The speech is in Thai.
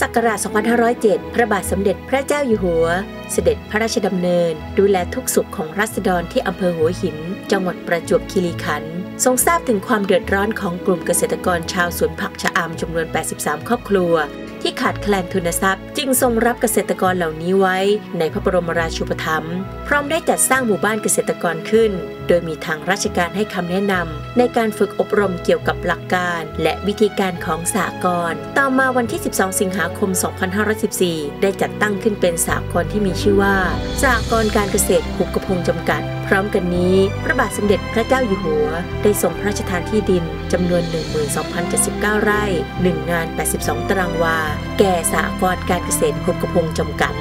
ศักราช 2507 พระบาทสมเด็จพระเจ้าอยู่หัว เสด็จพระราชดำเนิน ดูแลทุกสุขของรัษฎรที่อำเภอหัวหิน จังหวัดประจวบคีรีขันธ์ทรงทราบถึงความเดือดร้อนของกลุ่มเกษตรกรชาวสวนผักชะอำจำนวน 83 ครอบครัว ที่ขาดแคลนทุนทรัพย์ จึงทรงรับเกษตรกรเหล่านี้ไว้ ในพระบรมราชูปถัมภ์พร้อมได้จัดสร้างหมู่บ้านเกษตรกรขึ้น โดยมีทางราชการให้คำแนะนำในการฝึกอบรมเกี่ยวกับหลักการ และวิธีการของสากลต่อมาวันที่ 12 สิงหาคม 2514 ได้จัดตั้งขึ้นเป็นสากลที่มีชื่อว่าสากลการเกษตรหุบกระพงจำกัด พร้อมกันนี้ พระบาทสมเด็จพระเจ้าอยู่หัว ได้ทรงพระราชทานที่ดินจำนวน 12,079 ไร่ 1 งาน 82 ตารางวาแก่สากรการเกษตรหุบกระพงจำกัด